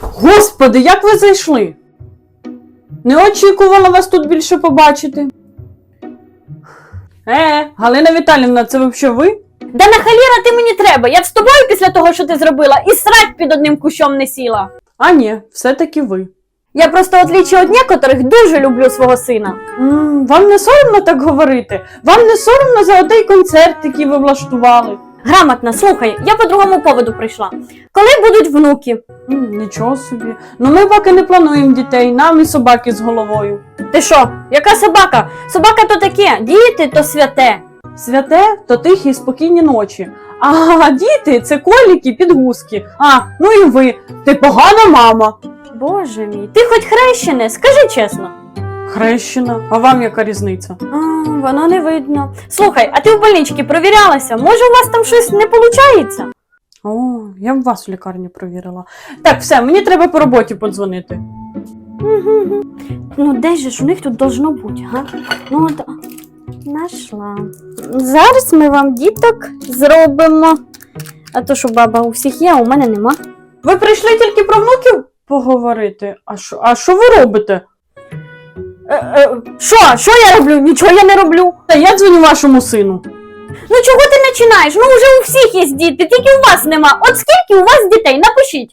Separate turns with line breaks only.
Господи, як ви зайшли? Не очікувала вас тут більше побачити. Е, Галина Віталівна, це взагалі ви?
Да на халіра ти мені треба. Я б з тобою після того, що ти зробила, і срать під одним кущом не сіла.
А ні, все-таки ви.
Я просто, в отличие від некоторих, дуже люблю свого сина.
м вам не соромно так говорити? Вам не соромно за отей концерт, який ви влаштували?
Грамотно, слухай, я по другому поводу прийшла. Коли будуть внуки?
М, нічого собі. Ну ми поки не плануємо дітей, нам і собаки з головою.
Ти що? Яка собака? Собака то таке, діти то святе.
Святе то тихі і спокійні ночі. А діти це коліки, підгузки. А, ну і ви. Ти погана мама.
Боже мій, ти хоч хрещене, скажи чесно.
Хрещена, а вам яка різниця?
А, воно не видно. Слухай, а ти в больничці провірялася? Може, у вас там щось не виходить?
О, я б вас в лікарні провірила. Так, все, мені треба по роботі подзвонити.
Ну, де же ж у них тут должно бути, га? Ну, от... Нашла. Зараз ми вам діток зробимо. А то, що баба у всіх є, а у мене нема.
Ви прийшли тільки про внуків поговорити. А що, а що ви робите?
Е, е, Що? Що я роблю? Нічого я не роблю.
Та я дзвоню вашому сину.
Ну чого ти починаєш? Ну вже у всіх є діти, тільки у вас нема. От скільки у вас дітей? Напишіть.